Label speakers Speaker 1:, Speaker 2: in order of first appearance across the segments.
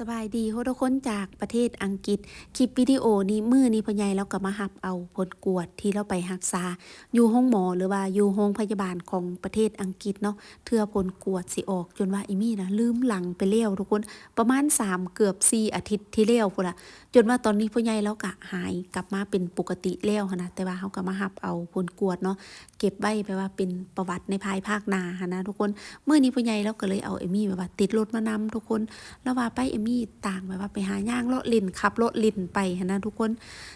Speaker 1: สบายดีโฮทุกคนจากประเทศอังกฤษ คลิปวิดีโอนี้มือนี้พ่อใหญ่เราก็มาหับเอาผลกวดที่เราไปรักษา อยู่ห้องหมอหรือว่าอยู่โรงพยาบาลของประเทศอังกฤษเนาะเทื่อผลกวดสิออกจนว่าอีมี่นะลืมหลังไปแล้วทุกคนประมาณ 3 เกือบ4อาทิตย์ที่แล้วพุ่นละจนว่าตอนนี้พ่อใหญ่เราก็หายกลับมาเป็นปกติแล้วนะแต่ว่าเขาก็มาหับเอาผลกวดเนาะเก็บไว้แปว่าเป็นประวัติในภายภาคหน้านะทุกคนเมื่อนี้พ่อใหญ่เราก็เลยเอาเอมี่แบบว่าติดรถมานำทุกคนแล้วว่าไปเอมมีต่างแบบว่าไปหาย่างเลาะลินขับรถลินไปนะทุกคน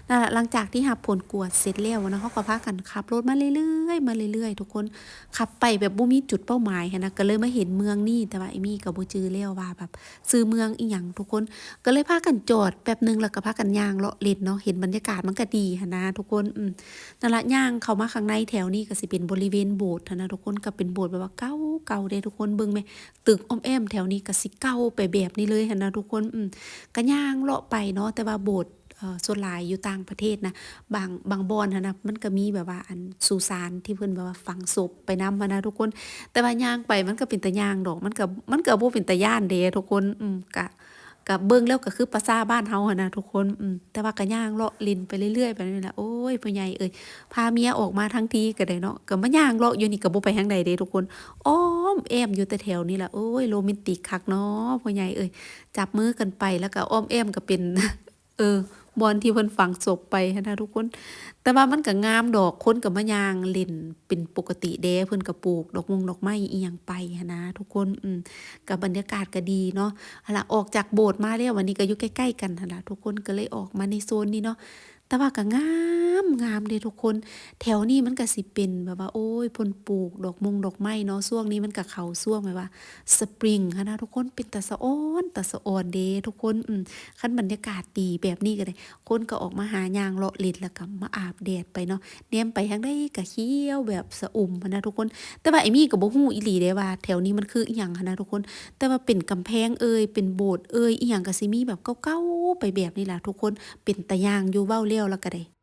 Speaker 1: นั่นแหละหลังจากที่หับผลกวดเสร็จแล้วนะเขาก็พากันขับรถมาเรื่อยๆมาเรื่อยๆ ทุกคนขับไปแบบบ่มีจุดเป้าหมายนะก็เลยมาเห็นเมืองนี่แต่ว่าเอมี่กับบ่จือแล้วว่าแบบซื้อเมืองอีหยังทุกคน ก็เลยพากันจอดแป๊บหนึงแล้วก็พากันย่างเลาะลินเนาะเห็นบรรยากาศมันก็ดีนะทุกคนอืมนั่นแหละย่างเขามาข้างในแถวนี้ก็สิเป็นบริเวณโบสถ์นะทุกคนก็เป็นโบสถ์แบบว่าเก่าเก่าๆเด้ทุกคนเบิ่งไหมตึกอ้อมแอมแถวนี้ก็สิเก่าไปแบบนี้เลยนนะทุกทุกคนก็ย่างเลาะไปเนาะแต่ว่าโบสถ์ส่วนหลายอยู่ต่างประเทศนะบางบางบอนนะมันก็มีแบบว่าอันสุสานที่เพื่อนแบบว่าฝังศพไปนำมานะทุกคน แต่ว่าย่างไปมันก็เป็นตะย่างดอก มันก็มันก็บ่เป็นตะย่านเดทุกคนอืมกะ กับเบิ้งแล้วก็คือภาษาบ้านเฮาหนะทุกคนอืมแต่ว่าก็ย่างเลาะลินไปเรื่อยๆไปนี่แหละโอ้ยพ่อใหญ่เอ้ยพาเมียออกมาทั้งทีก็ได้เนาะก็มาย่างเลาะอยู่นี่ก็บ่ไปทางใดเด้ทุกคนอ้อมแอมอยู่แต่แถวนี่แหละโอ้ยโรแมนติกคักเนาะพ่อใหญ่เอ้ยจับมือกันไปแล้วก็อ้อมแอมก็เป็น เออ บอนที่เพิ่นฝังศพไปนะทุกคน แต่ว่ามันก็งามดอกคนกับมะยางเล่นเป็นปกติเด้เพิ่นก็ปลูก ดอกมงดอกไม้อีหยังไปนะทุกคนอืมกับบรรยากาศก็ดีเนาะหั่นล่ะออกจากโบสถ์มาแล้ววันนี้ก็อยู่ใกล้ๆกันนล่ะทุกคนก็เลยออกมาในโซนนี้เนาะแต่ว่าก็งาม งามเด้ทุกคน แถวนี้มันก็สิเป็นแบบว่าโอ้ยพนปลูกดอกมงดอกไม้เนาะช่วงนี้มันก็เขาช่วงแบบว่า สปริงค่ะนะทุกคนเป็นตาสะอ้อนตาสะอ่อนเดทุกคนอืมคันบรรยากาศดีแบบนี้ก็ได้คนก็ออกมาหายางเลาะเล่นแล้วก็มาอาบแดดไปเนาะแนมไปทางใดก็เขียวแบบสะอุ่มนะทุกคน แต่ว่าไอ้มี่ก็บ่ฮู้อีหลีเด้ว่า แถวนี้มันคืออีหยังนนะทุกคน แต่ว่าเป็นกำแพงเอ่ยเป็นโบสถ์เอ่ยอีหยังก็สิมีแบบเก่าๆไปแบบนี้ล่ะทุกคนเป็นตะยางอยู่เว้าเลี้ยวแล้วก็ได้